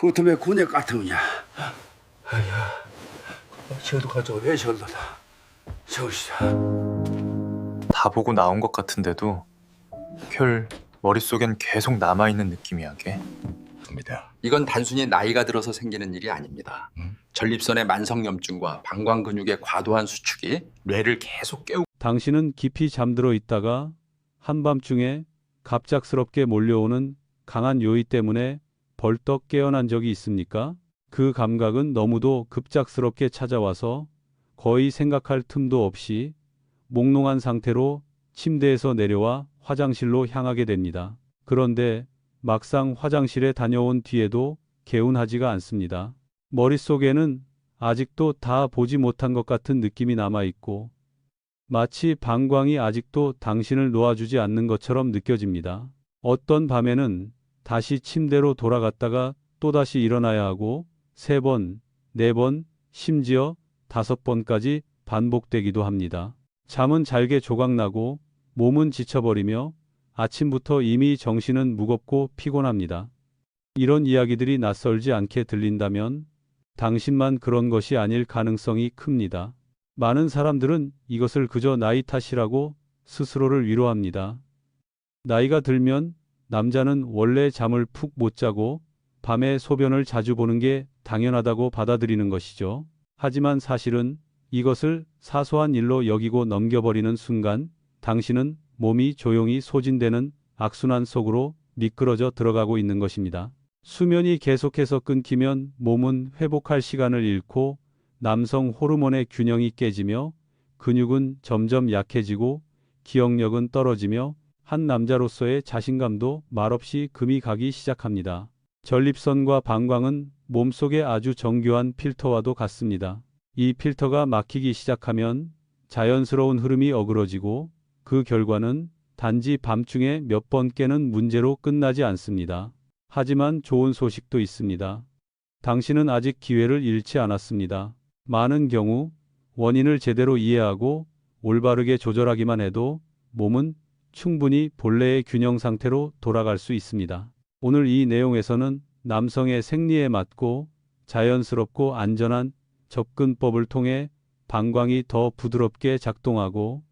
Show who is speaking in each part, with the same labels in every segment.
Speaker 1: 그것도 왜 곤약 같으냐? 저도 가져 왜 저러다? 저시다.
Speaker 2: 다 보고 나온 것 같은데도 별 머릿속엔 계속 남아있는 느낌이야게
Speaker 3: 입니다.
Speaker 4: 이건 단순히 나이가 들어서 생기는 일이 아닙니다. 전립선의 만성염증과 방광 근육의 과도한 수축이 뇌를 계속 깨우고
Speaker 5: 당신은 깊이 잠들어 있다가 한밤중에 갑작스럽게 몰려오는 강한 요의 때문에 벌떡 깨어난 적이 있습니까? 그 감각은 너무도 급작스럽게 찾아와서 거의 생각할 틈도 없이 몽롱한 상태로 침대에서 내려와 화장실로 향하게 됩니다. 그런데 막상 화장실에 다녀온 뒤에도 개운하지가 않습니다. 머릿속에는 아직도 다 보지 못한 것 같은 느낌이 남아 있고 마치 방광이 아직도 당신을 놓아주지 않는 것처럼 느껴집니다. 어떤 밤에는 다시 침대로 돌아갔다가 또다시 일어나야 하고 세 번, 네 번, 심지어 다섯 번까지 반복되기도 합니다. 잠은 잘게 조각나고 몸은 지쳐버리며 아침부터 이미 정신은 무겁고 피곤합니다. 이런 이야기들이 낯설지 않게 들린다면 당신만 그런 것이 아닐 가능성이 큽니다. 많은 사람들은 이것을 그저 나이 탓이라고 스스로를 위로합니다. 나이가 들면 남자는 원래 잠을 푹 못 자고 밤에 소변을 자주 보는 게 당연하다고 받아들이는 것이죠. 하지만 사실은 이것을 사소한 일로 여기고 넘겨버리는 순간 당신은 몸이 조용히 소진되는 악순환 속으로 미끄러져 들어가고 있는 것입니다. 수면이 계속해서 끊기면 몸은 회복할 시간을 잃고 남성 호르몬의 균형이 깨지며 근육은 점점 약해지고 기억력은 떨어지며 한 남자로서의 자신감도 말없이 금이 가기 시작합니다. 전립선과 방광은 몸속의 아주 정교한 필터와도 같습니다. 이 필터가 막히기 시작하면 자연스러운 흐름이 어그러지고 그 결과는 단지 밤중에 몇 번 깨는 문제로 끝나지 않습니다. 하지만 좋은 소식도 있습니다. 당신은 아직 기회를 잃지 않았습니다. 많은 경우 원인을 제대로 이해하고 올바르게 조절하기만 해도 몸은 충분히 본래의 균형 상태로 돌아갈 수 있습니다. 오늘 이 내용에서는 남성의 생리에 맞고 자연스럽고 안전한 접근법을 통해 방광이 더 부드럽게 작동하고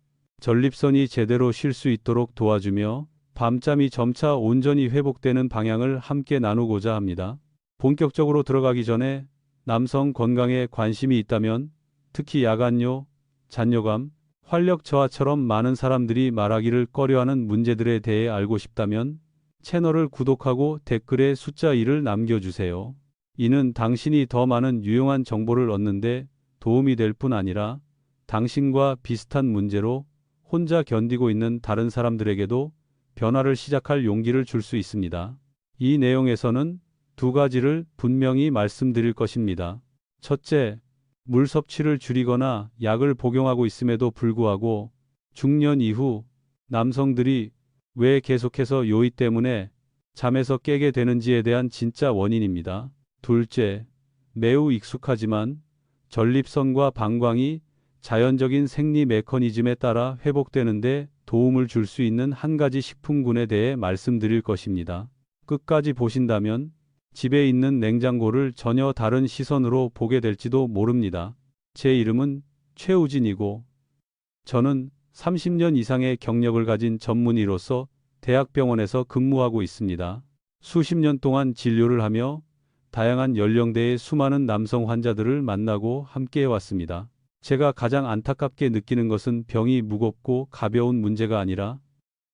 Speaker 5: 전립선이 제대로 쉴 수 있도록 도와주며 밤잠이 점차 온전히 회복되는 방향을 함께 나누고자 합니다. 본격적으로 들어가기 전에 남성 건강에 관심이 있다면 특히 야간요, 잔뇨감, 활력 저하처럼 많은 사람들이 말하기를 꺼려하는 문제들에 대해 알고 싶다면 채널을 구독하고 댓글에 숫자 1을 남겨주세요. 이는 당신이 더 많은 유용한 정보를 얻는데 도움이 될 뿐 아니라 당신과 비슷한 문제로 혼자 견디고 있는 다른 사람들에게도 변화를 시작할 용기를 줄 수 있습니다. 이 내용에서는 두 가지를 분명히 말씀드릴 것입니다. 첫째, 물 섭취를 줄이거나 약을 복용하고 있음에도 불구하고 중년 이후 남성들이 왜 계속해서 요의 때문에 잠에서 깨게 되는지에 대한 진짜 원인입니다. 둘째, 매우 익숙하지만 전립선과 방광이 자연적인 생리 메커니즘에 따라 회복되는데 도움을 줄 수 있는 한 가지 식품군에 대해 말씀드릴 것입니다. 끝까지 보신다면 집에 있는 냉장고를 전혀 다른 시선으로 보게 될지도 모릅니다. 제 이름은 최우진이고 저는 30년 이상의 경력을 가진 전문의로서 대학병원에서 근무하고 있습니다. 수십 년 동안 진료를 하며 다양한 연령대의 수많은 남성 환자들을 만나고 함께 해왔습니다. 제가 가장 안타깝게 느끼는 것은 병이 무겁고 가벼운 문제가 아니라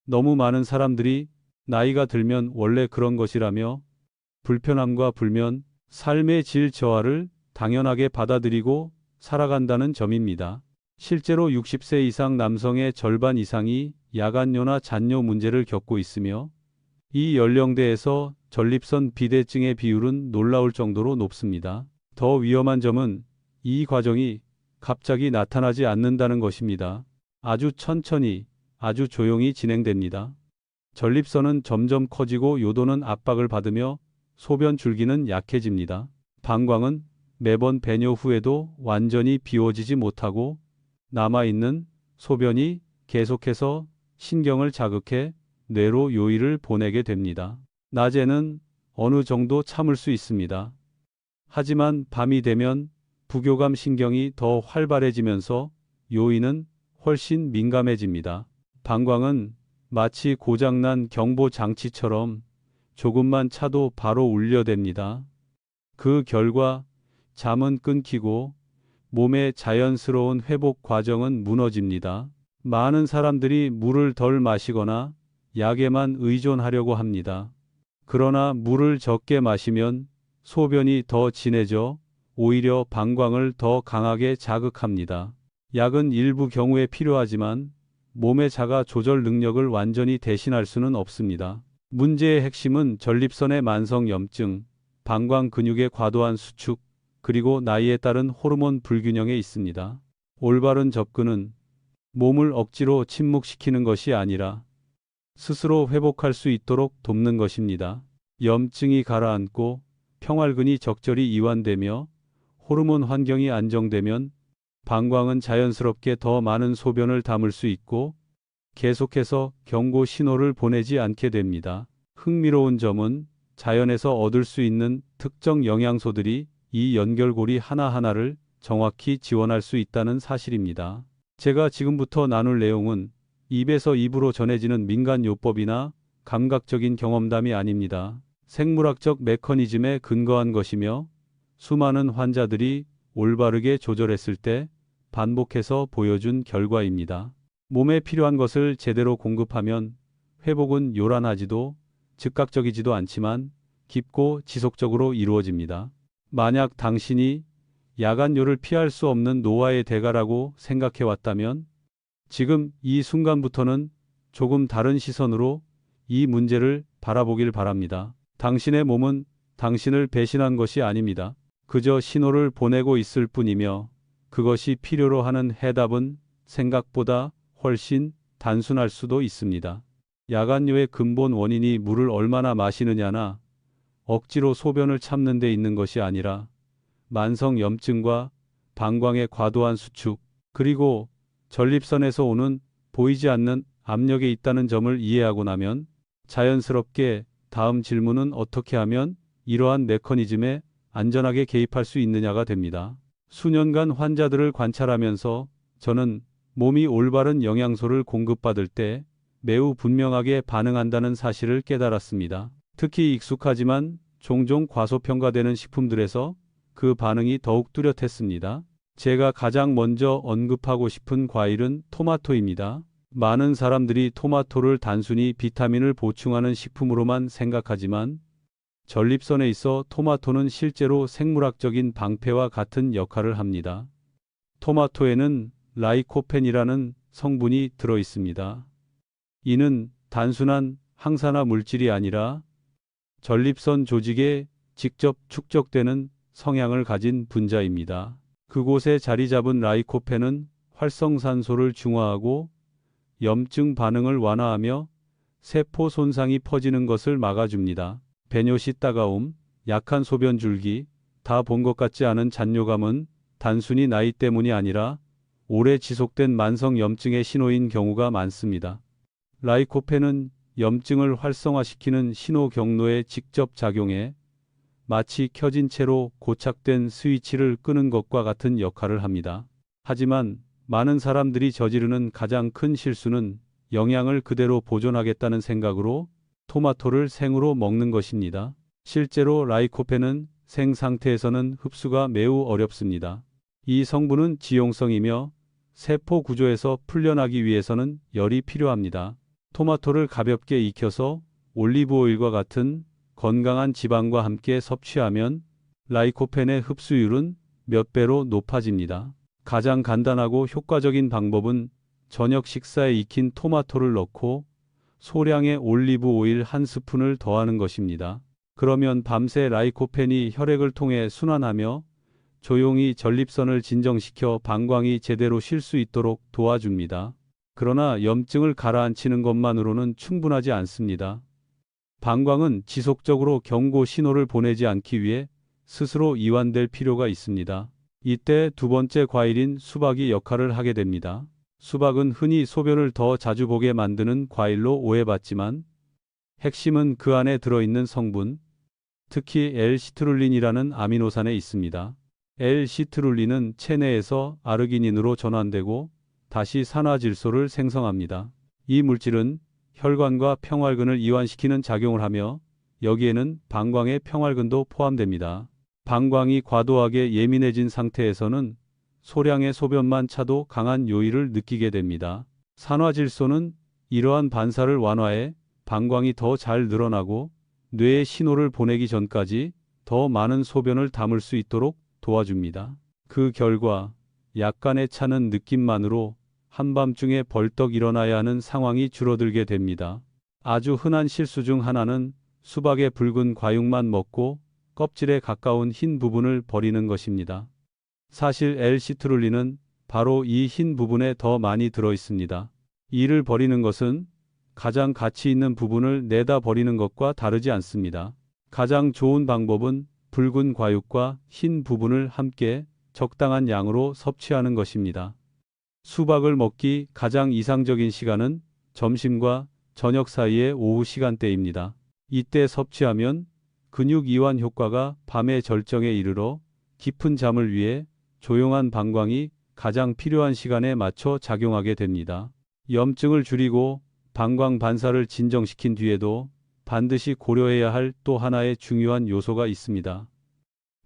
Speaker 5: 너무 많은 사람들이 나이가 들면 원래 그런 것이라며 불편함과 불면, 삶의 질 저하를 당연하게 받아들이고 살아간다는 점입니다. 실제로 60세 이상 남성의 절반 이상이 야간뇨나 잔뇨 문제를 겪고 있으며 이 연령대에서 전립선 비대증의 비율은 놀라울 정도로 높습니다. 더 위험한 점은 이 과정이 갑자기 나타나지 않는다는 것입니다. 아주 천천히, 아주 조용히 진행됩니다. 전립선은 점점 커지고 요도는 압박을 받으며 소변 줄기는 약해집니다. 방광은 매번 배뇨 후에도 완전히 비워지지 못하고 남아있는 소변이 계속해서 신경을 자극해 뇌로 요의를 보내게 됩니다. 낮에는 어느 정도 참을 수 있습니다. 하지만 밤이 되면 부교감 신경이 더 활발해지면서 요인은 훨씬 민감해집니다. 방광은 마치 고장난 경보 장치처럼 조금만 차도 바로 울려댑니다. 그 결과 잠은 끊기고 몸의 자연스러운 회복 과정은 무너집니다. 많은 사람들이 물을 덜 마시거나 약에만 의존하려고 합니다. 그러나 물을 적게 마시면 소변이 더 진해져 오히려 방광을 더 강하게 자극합니다. 약은 일부 경우에 필요하지만 몸의 자가 조절 능력을 완전히 대신할 수는 없습니다. 문제의 핵심은 전립선의 만성 염증, 방광 근육의 과도한 수축, 그리고 나이에 따른 호르몬 불균형에 있습니다. 올바른 접근은 몸을 억지로 침묵시키는 것이 아니라 스스로 회복할 수 있도록 돕는 것입니다. 염증이 가라앉고 평활근이 적절히 이완되며 호르몬 환경이 안정되면 방광은 자연스럽게 더 많은 소변을 담을 수 있고 계속해서 경고 신호를 보내지 않게 됩니다. 흥미로운 점은 자연에서 얻을 수 있는 특정 영양소들이 이 연결고리 하나하나를 정확히 지원할 수 있다는 사실입니다. 제가 지금부터 나눌 내용은 입에서 입으로 전해지는 민간요법이나 감각적인 경험담이 아닙니다. 생물학적 메커니즘에 근거한 것이며 수많은 환자들이 올바르게 조절했을 때 반복해서 보여준 결과입니다. 몸에 필요한 것을 제대로 공급하면 회복은 요란하지도 즉각적이지도 않지만 깊고 지속적으로 이루어집니다. 만약 당신이 야간요를 피할 수 없는 노화의 대가라고 생각해 왔다면 지금 이 순간부터는 조금 다른 시선으로 이 문제를 바라보길 바랍니다. 당신의 몸은 당신을 배신한 것이 아닙니다. 그저 신호를 보내고 있을 뿐이며 그것이 필요로 하는 해답은 생각보다 훨씬 단순할 수도 있습니다. 야간요의 근본 원인이 물을 얼마나 마시느냐나 억지로 소변을 참는 데 있는 것이 아니라 만성 염증과 방광의 과도한 수축, 그리고 전립선에서 오는 보이지 않는 압력에 있다는 점을 이해하고 나면 자연스럽게 다음 질문은 어떻게 하면 이러한 메커니즘에 안전하게 개입할 수 있느냐가 됩니다. 수년간 환자들을 관찰하면서 저는 몸이 올바른 영양소를 공급받을 때 매우 분명하게 반응한다는 사실을 깨달았습니다. 특히 익숙하지만 종종 과소평가되는 식품들에서 그 반응이 더욱 뚜렷했습니다. 제가 가장 먼저 언급하고 싶은 과일은 토마토입니다. 많은 사람들이 토마토를 단순히 비타민을 보충하는 식품으로만 생각하지만 전립선에 있어 토마토는 실제로 생물학적인 방패와 같은 역할을 합니다. 토마토에는 라이코펜이라는 성분이 들어 있습니다. 이는 단순한 항산화 물질이 아니라 전립선 조직에 직접 축적되는 성향을 가진 분자입니다. 그곳에 자리 잡은 라이코펜은 활성산소를 중화하고 염증 반응을 완화하며 세포 손상이 퍼지는 것을 막아줍니다. 배뇨시 따가움, 약한 소변 줄기, 다 본 것 같지 않은 잔뇨감은 단순히 나이 때문이 아니라 오래 지속된 만성 염증의 신호인 경우가 많습니다. 라이코펜은 염증을 활성화시키는 신호 경로에 직접 작용해 마치 켜진 채로 고착된 스위치를 끄는 것과 같은 역할을 합니다. 하지만 많은 사람들이 저지르는 가장 큰 실수는 영양을 그대로 보존하겠다는 생각으로 토마토를 생으로 먹는 것입니다. 실제로 라이코펜은 생 상태에서는 흡수가 매우 어렵습니다. 이 성분은 지용성이며 세포 구조에서 풀려나기 위해서는 열이 필요합니다. 토마토를 가볍게 익혀서 올리브 오일과 같은 건강한 지방과 함께 섭취하면 라이코펜의 흡수율은 몇 배로 높아집니다. 가장 간단하고 효과적인 방법은 저녁 식사에 익힌 토마토를 넣고 소량의 올리브 오일 한 스푼을 더하는 것입니다. 그러면 밤새 라이코펜이 혈액을 통해 순환하며 조용히 전립선을 진정시켜 방광이 제대로 쉴 수 있도록 도와줍니다. 그러나 염증을 가라앉히는 것만으로는 충분하지 않습니다. 방광은 지속적으로 경고 신호를 보내지 않기 위해 스스로 이완될 필요가 있습니다. 이때 두 번째 과일인 수박이 역할을 하게 됩니다. 수박은 흔히 소변을 더 자주 보게 만드는 과일로 오해받지만 핵심은 그 안에 들어있는 성분, 특히 L-시트룰린이라는 아미노산에 있습니다. L-시트룰린은 체내에서 아르기닌으로 전환되고 다시 산화질소를 생성합니다. 이 물질은 혈관과 평활근을 이완시키는 작용을 하며 여기에는 방광의 평활근도 포함됩니다. 방광이 과도하게 예민해진 상태에서는 소량의 소변만 차도 강한 요의를 느끼게 됩니다. 산화질소는 이러한 반사를 완화해 방광이 더 잘 늘어나고 뇌에 신호를 보내기 전까지 더 많은 소변을 담을 수 있도록 도와줍니다. 그 결과 약간의 차는 느낌만으로 한밤중에 벌떡 일어나야 하는 상황이 줄어들게 됩니다. 아주 흔한 실수 중 하나는 수박의 붉은 과육만 먹고 껍질에 가까운 흰 부분을 버리는 것입니다. 사실 L-시트룰린은 바로 이 흰 부분에 더 많이 들어 있습니다. 이를 버리는 것은 가장 가치 있는 부분을 내다 버리는 것과 다르지 않습니다. 가장 좋은 방법은 붉은 과육과 흰 부분을 함께 적당한 양으로 섭취하는 것입니다. 수박을 먹기 가장 이상적인 시간은 점심과 저녁 사이의 오후 시간대입니다. 이때 섭취하면 근육 이완 효과가 밤의 절정에 이르러 깊은 잠을 위해 조용한 방광이 가장 필요한 시간에 맞춰 작용하게 됩니다. 염증을 줄이고 방광 반사를 진정시킨 뒤에도 반드시 고려해야 할 또 하나의 중요한 요소가 있습니다.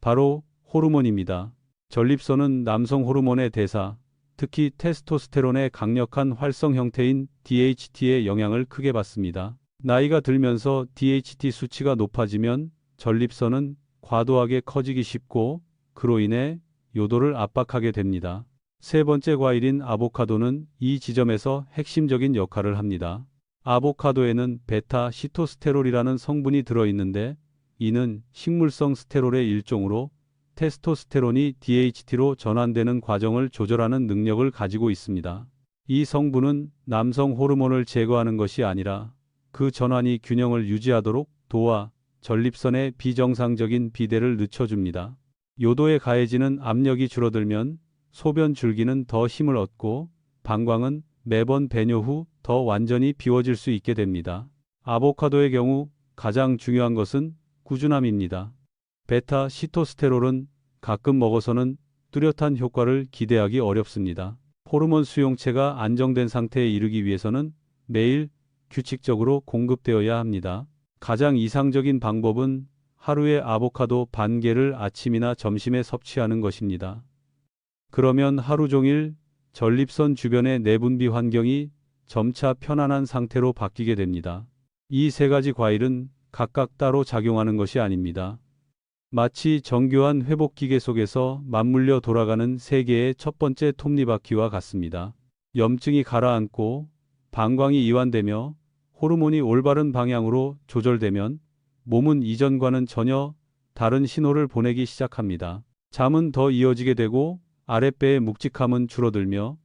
Speaker 5: 바로 호르몬입니다. 전립선은 남성 호르몬의 대사, 특히 테스토스테론의 강력한 활성 형태인 DHT의 영향을 크게 받습니다. 나이가 들면서 DHT 수치가 높아지면 전립선은 과도하게 커지기 쉽고 그로 인해 요도를 압박하게 됩니다. 세 번째 과일인 아보카도는 이 지점에서 핵심적인 역할을 합니다. 아보카도에는 베타 시토스테롤이라는 성분이 들어있는데 이는 식물성 스테롤의 일종으로 테스토스테론이 DHT로 전환되는 과정을 조절하는 능력을 가지고 있습니다. 이 성분은 남성 호르몬을 제거하는 것이 아니라 그 전환이 균형을 유지하도록 도와 전립선의 비정상적인 비대를 늦춰줍니다. 요도에 가해지는 압력이 줄어들면 소변 줄기는 더 힘을 얻고 방광은 매번 배뇨 후 더 완전히 비워질 수 있게 됩니다. 아보카도의 경우 가장 중요한 것은 꾸준함입니다. 베타 시토스테롤은 가끔 먹어서는 뚜렷한 효과를 기대하기 어렵습니다. 호르몬 수용체가 안정된 상태에 이르기 위해서는 매일 규칙적으로 공급되어야 합니다. 가장 이상적인 방법은 하루에 아보카도 반 개를 아침이나 점심에 섭취하는 것입니다. 그러면 하루 종일 전립선 주변의 내분비 환경이 점차 편안한 상태로 바뀌게 됩니다. 이 세 가지 과일은 각각 따로 작용하는 것이 아닙니다. 마치 정교한 회복기계 속에서 맞물려 돌아가는 세계의 첫 번째 톱니바퀴와 같습니다. 염증이 가라앉고 방광이 이완되며 호르몬이 올바른 방향으로 조절되면 몸은 이전과는 전혀 다른 신호를 보내기 시작합니다. 잠은 더 이어지게 되고 아랫배의 묵직함은 줄어들며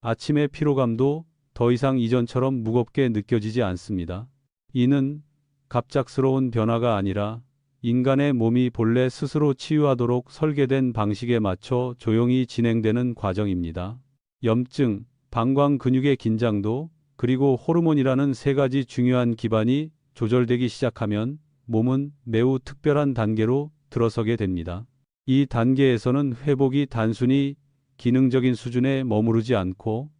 Speaker 5: 아침의 피로감도 더 이상 이전처럼 무겁게 느껴지지 않습니다. 이는 갑작스러운 변화가 아니라 인간의 몸이 본래 스스로 치유하도록 설계된 방식에 맞춰 조용히 진행되는 과정입니다. 염증, 방광 근육의 긴장도 그리고 호르몬이라는 세 가지 중요한 기반이 조절되기 시작하면 몸은 매우 특별한 단계로 들어서게 됩니다. 이 단계에서는 회복이 단순히 기능적인 수준에 머무르지 않고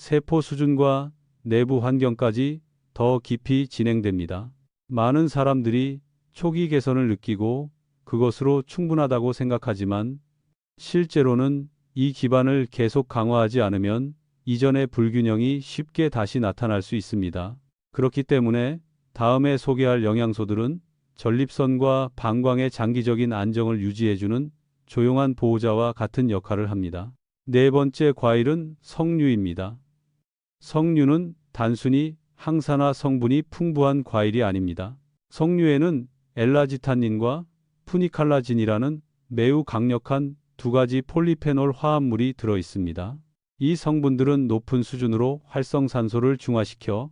Speaker 5: 세포 수준과 내부 환경까지 더 깊이 진행됩니다. 많은 사람들이 초기 개선을 느끼고 그것으로 충분하다고 생각하지만 실제로는 이 기반을 계속 강화하지 않으면 이전의 불균형이 쉽게 다시 나타날 수 있습니다. 그렇기 때문에 다음에 소개할 영양소들은 전립선과 방광의 장기적인 안정을 유지해주는 조용한 보호자와 같은 역할을 합니다. 네 번째 과일은 석류입니다. 석류는 단순히 항산화 성분이 풍부한 과일이 아닙니다. 석류에는 엘라지타닌과 푸니칼라진이라는 매우 강력한 두 가지 폴리페놀 화합물이 들어 있습니다. 이 성분들은 높은 수준으로 활성산소를 중화시켜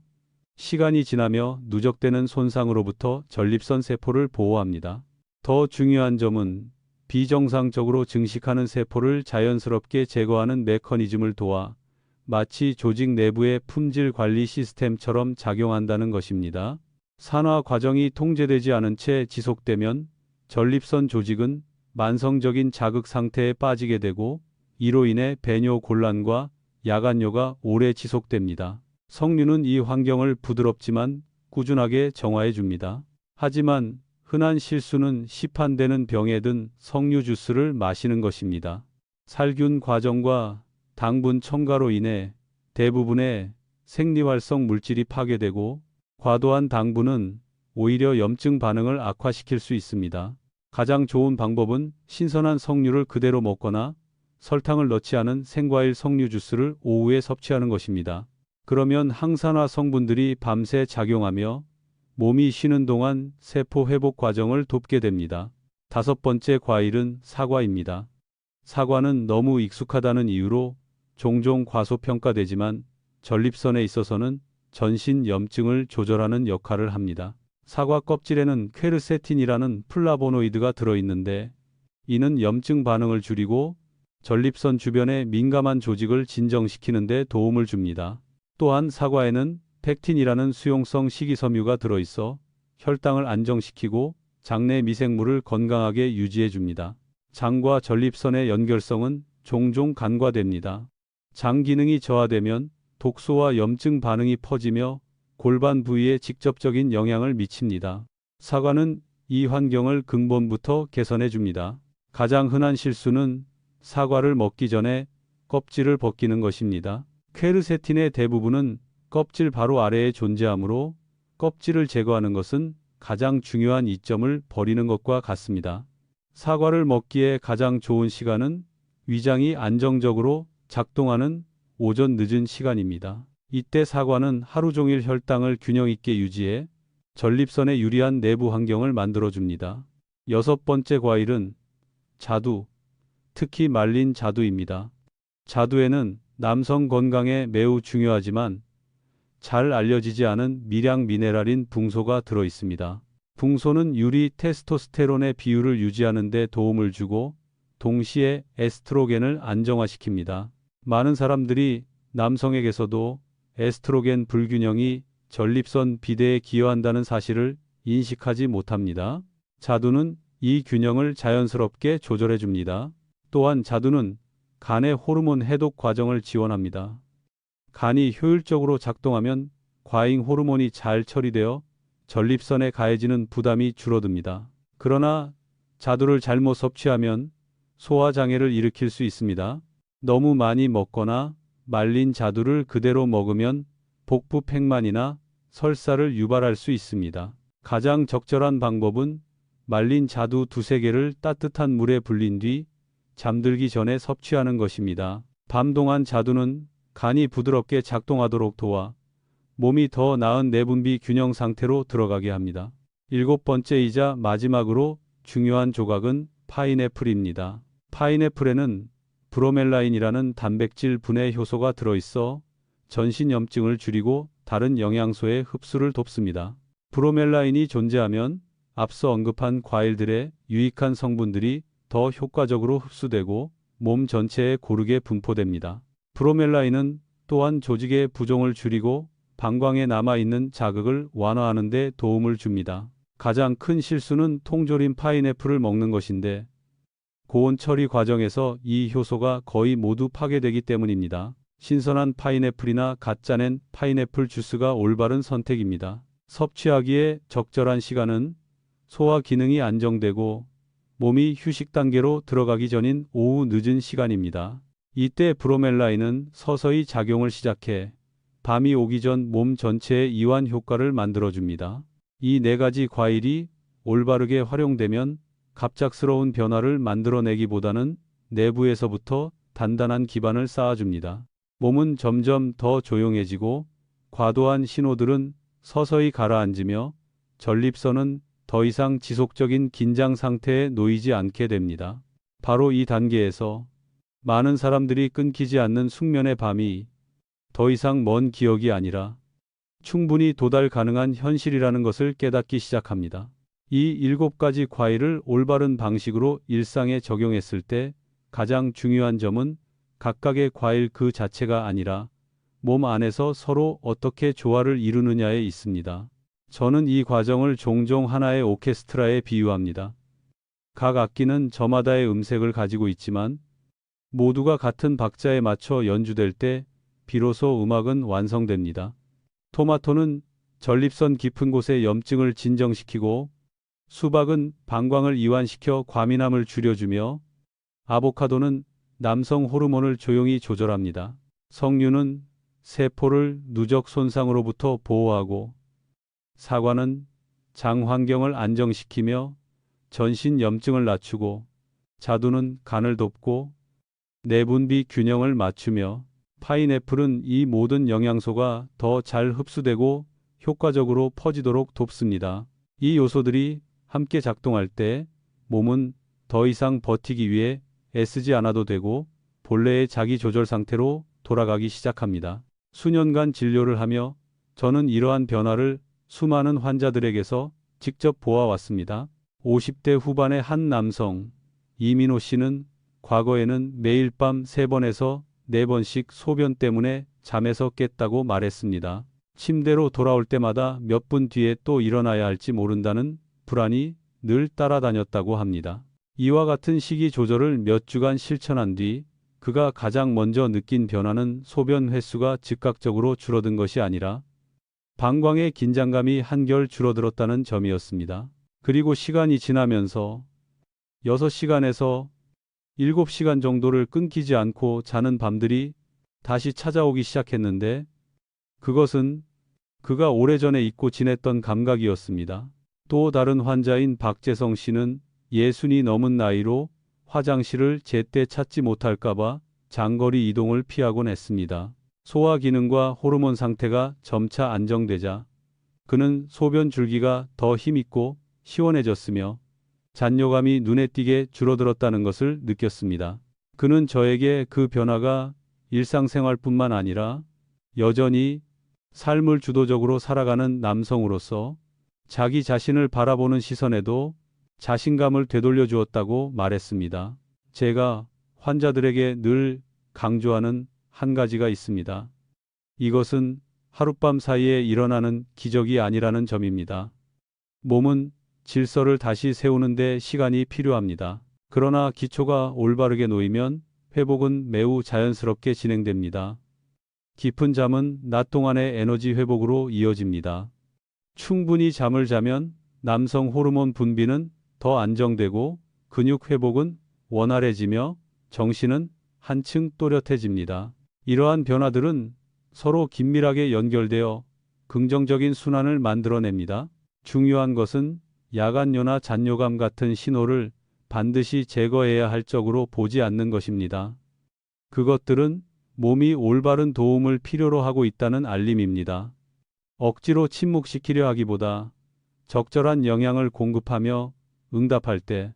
Speaker 5: 시간이 지나며 누적되는 손상으로부터 전립선 세포를 보호합니다. 더 중요한 점은 비정상적으로 증식하는 세포를 자연스럽게 제거하는 메커니즘을 도와 마치 조직 내부의 품질 관리 시스템처럼 작용한다는 것입니다. 산화 과정이 통제되지 않은 채 지속되면 전립선 조직은 만성적인 자극 상태에 빠지게 되고 이로 인해 배뇨 곤란과 야간뇨가 오래 지속됩니다. 석류는 이 환경을 부드럽지만 꾸준하게 정화해 줍니다. 하지만 흔한 실수는 시판되는 병에 든 석류 주스를 마시는 것입니다. 살균 과정과 당분 첨가로 인해 대부분의 생리활성 물질이 파괴되고 과도한 당분은 오히려 염증 반응을 악화시킬 수 있습니다. 가장 좋은 방법은 신선한 석류를 그대로 먹거나 설탕을 넣지 않은 생과일 석류 주스를 오후에 섭취하는 것입니다. 그러면 항산화 성분들이 밤새 작용하며 몸이 쉬는 동안 세포 회복 과정을 돕게 됩니다. 다섯 번째 과일은 사과입니다. 사과는 너무 익숙하다는 이유로 종종 과소평가되지만 전립선에 있어서는 전신 염증을 조절하는 역할을 합니다. 사과 껍질에는 퀘르세틴이라는 플라보노이드가 들어있는데 이는 염증 반응을 줄이고 전립선 주변의 민감한 조직을 진정시키는 데 도움을 줍니다. 또한 사과에는 펙틴이라는 수용성 식이섬유가 들어있어 혈당을 안정시키고 장내 미생물을 건강하게 유지해 줍니다. 장과 전립선의 연결성은 종종 간과됩니다. 장 기능이 저하되면 독소와 염증 반응이 퍼지며 골반 부위에 직접적인 영향을 미칩니다. 사과는 이 환경을 근본부터 개선해 줍니다. 가장 흔한 실수는 사과를 먹기 전에 껍질을 벗기는 것입니다. 퀘르세틴의 대부분은 껍질 바로 아래에 존재하므로 껍질을 제거하는 것은 가장 중요한 이점을 버리는 것과 같습니다. 사과를 먹기에 가장 좋은 시간은 위장이 안정적으로 작동하는 오전 늦은 시간입니다. 이때 사과는 하루 종일 혈당을 균형 있게 유지해 전립선에 유리한 내부 환경을 만들어 줍니다. 여섯 번째 과일은 자두, 특히 말린 자두입니다. 자두에는 남성 건강에 매우 중요하지만 잘 알려지지 않은 미량 미네랄인 붕소가 들어 있습니다. 붕소는 유리 테스토스테론의 비율을 유지하는 데 도움을 주고 동시에 에스트로겐을 안정화시킵니다. 많은 사람들이 남성에게서도 에스트로겐 불균형이 전립선 비대에 기여한다는 사실을 인식하지 못합니다. 자두는 이 균형을 자연스럽게 조절해 줍니다. 또한 자두는 간의 호르몬 해독 과정을 지원합니다. 간이 효율적으로 작동하면 과잉 호르몬이 잘 처리되어 전립선에 가해지는 부담이 줄어듭니다. 그러나 자두를 잘못 섭취하면 소화 장애를 일으킬 수 있습니다. 너무 많이 먹거나 말린 자두를 그대로 먹으면 복부 팽만이나 설사를 유발할 수 있습니다. 가장 적절한 방법은 말린 자두 두세 개를 따뜻한 물에 불린 뒤 잠들기 전에 섭취하는 것입니다. 밤 동안 자두는 간이 부드럽게 작동하도록 도와 몸이 더 나은 내분비 균형 상태로 들어가게 합니다. 일곱 번째이자 마지막으로 중요한 조각은 파인애플입니다. 파인애플에는 브로멜라인이라는 단백질 분해 효소가 들어있어 전신 염증을 줄이고 다른 영양소의 흡수를 돕습니다. 브로멜라인이 존재하면 앞서 언급한 과일들의 유익한 성분들이 더 효과적으로 흡수되고 몸 전체에 고르게 분포됩니다. 브로멜라인은 또한 조직의 부종을 줄이고 방광에 남아있는 자극을 완화하는 데 도움을 줍니다. 가장 큰 실수는 통조림 파인애플을 먹는 것인데 고온 처리 과정에서 이 효소가 거의 모두 파괴되기 때문입니다. 신선한 파인애플이나 갓 짜낸 파인애플 주스가 올바른 선택입니다. 섭취하기에 적절한 시간은 소화 기능이 안정되고 몸이 휴식 단계로 들어가기 전인 오후 늦은 시간입니다. 이때 브로멜라인은 서서히 작용을 시작해 밤이 오기 전 몸 전체에 이완 효과를 만들어줍니다. 이 네 가지 과일이 올바르게 활용되면 갑작스러운 변화를 만들어내기보다는 내부에서부터 단단한 기반을 쌓아줍니다. 몸은 점점 더 조용해지고 과도한 신호들은 서서히 가라앉으며 전립선은 더 이상 지속적인 긴장 상태에 놓이지 않게 됩니다. 바로 이 단계에서 많은 사람들이 끊기지 않는 숙면의 밤이 더 이상 먼 기억이 아니라 충분히 도달 가능한 현실이라는 것을 깨닫기 시작합니다. 이 일곱 가지 과일을 올바른 방식으로 일상에 적용했을 때 가장 중요한 점은 각각의 과일 그 자체가 아니라 몸 안에서 서로 어떻게 조화를 이루느냐에 있습니다. 저는 이 과정을 종종 하나의 오케스트라에 비유합니다. 각 악기는 저마다의 음색을 가지고 있지만 모두가 같은 박자에 맞춰 연주될 때 비로소 음악은 완성됩니다. 토마토는 전립선 깊은 곳의 염증을 진정시키고 수박은 방광을 이완시켜 과민함을 줄여주며 아보카도는 남성 호르몬을 조용히 조절합니다. 석류는 세포를 누적 손상으로부터 보호하고 사과는 장 환경을 안정시키며 전신 염증을 낮추고 자두는 간을 돕고 내분비 균형을 맞추며 파인애플은 이 모든 영양소가 더 잘 흡수되고 효과적으로 퍼지도록 돕습니다. 이 요소들이 함께 작동할 때 몸은 더 이상 버티기 위해 애쓰지 않아도 되고 본래의 자기 조절 상태로 돌아가기 시작합니다. 수년간 진료를 하며 저는 이러한 변화를 수많은 환자들에게서 직접 보아왔습니다. 50대 후반의 한 남성, 이민호 씨는 과거에는 매일 밤 3번에서 4번씩 소변 때문에 잠에서 깼다고 말했습니다. 침대로 돌아올 때마다 몇 분 뒤에 또 일어나야 할지 모른다는 불안이 늘 따라다녔다고 합니다. 이와 같은 식이 조절을 몇 주간 실천한 뒤 그가 가장 먼저 느낀 변화는 소변 횟수가 즉각적으로 줄어든 것이 아니라 방광의 긴장감이 한결 줄어들었다는 점이었습니다. 그리고 시간이 지나면서 6시간에서 7시간 정도를 끊기지 않고 자는 밤들이 다시 찾아오기 시작했는데 그것은 그가 오래전에 잊고 지냈던 감각이었습니다. 또 다른 환자인 박재성 씨는 예순이 넘은 나이로 화장실을 제때 찾지 못할까봐 장거리 이동을 피하곤 했습니다. 소화 기능과 호르몬 상태가 점차 안정되자 그는 소변 줄기가 더 힘있고 시원해졌으며 잔뇨감이 눈에 띄게 줄어들었다는 것을 느꼈습니다. 그는 저에게 그 변화가 일상생활뿐만 아니라 여전히 삶을 주도적으로 살아가는 남성으로서 자기 자신을 바라보는 시선에도 자신감을 되돌려 주었다고 말했습니다. 제가 환자들에게 늘 강조하는 한 가지가 있습니다. 이것은 하룻밤 사이에 일어나는 기적이 아니라는 점입니다. 몸은 질서를 다시 세우는데 시간이 필요합니다. 그러나 기초가 올바르게 놓이면 회복은 매우 자연스럽게 진행됩니다. 깊은 잠은 낮 동안의 에너지 회복으로 이어집니다. 충분히 잠을 자면 남성 호르몬 분비는 더 안정되고 근육 회복은 원활해지며 정신은 한층 또렷해집니다. 이러한 변화들은 서로 긴밀하게 연결되어 긍정적인 순환을 만들어냅니다. 중요한 것은 야간뇨나 잔뇨감 같은 신호를 반드시 제거해야 할 적으로 보지 않는 것입니다. 그것들은 몸이 올바른 도움을 필요로 하고 있다는 알림입니다. 억지로 침묵시키려 하기보다 적절한 영양을 공급하며 응답할 때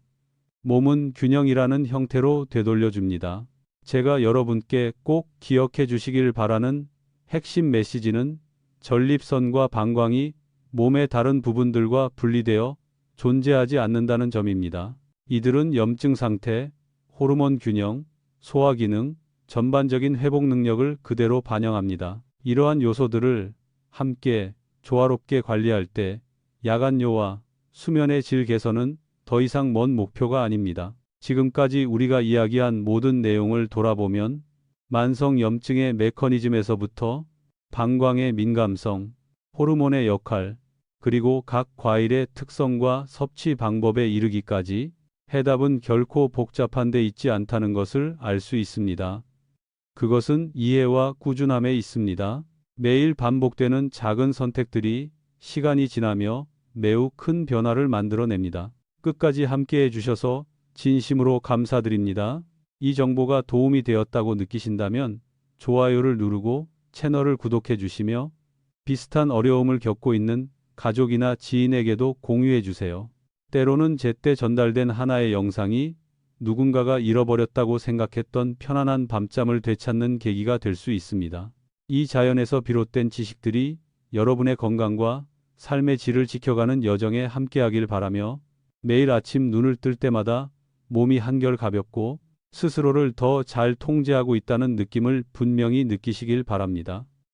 Speaker 5: 몸은 균형이라는 형태로 되돌려줍니다. 제가 여러분께 꼭 기억해 주시길 바라는 핵심 메시지는 전립선과 방광이 몸의 다른 부분들과 분리되어 존재하지 않는다는 점입니다. 이들은 염증 상태, 호르몬 균형, 소화 기능, 전반적인 회복 능력을 그대로 반영합니다. 이러한 요소들을 함께 조화롭게 관리할 때 야간요와 수면의 질 개선은 더 이상 먼 목표가 아닙니다. 지금까지 우리가 이야기한 모든 내용을 돌아보면 만성 염증의 메커니즘에서부터 방광의 민감성, 호르몬의 역할, 그리고 각 과일의 특성과 섭취 방법에 이르기까지 해답은 결코 복잡한 데 있지 않다는 것을 알 수 있습니다. 그것은 이해와 꾸준함에 있습니다. 매일 반복되는 작은 선택들이 시간이 지나며 매우 큰 변화를 만들어냅니다. 끝까지 함께 해 주셔서 진심으로 감사드립니다. 이 정보가 도움이 되었다고 느끼신다면 좋아요를 누르고 채널을 구독해 주시며 비슷한 어려움을 겪고 있는 가족이나 지인에게도 공유해 주세요. 때로는 제때 전달된 하나의 영상이 누군가가 잃어버렸다고 생각했던 편안한 밤잠을 되찾는 계기가 될 수 있습니다. 이 자연에서 비롯된 지식들이 여러분의 건강과 삶의 질을 지켜가는 여정에 함께하길 바라며 매일 아침 눈을 뜰 때마다 몸이 한결 가볍고 스스로를 더 잘 통제하고 있다는 느낌을 분명히 느끼시길 바랍니다.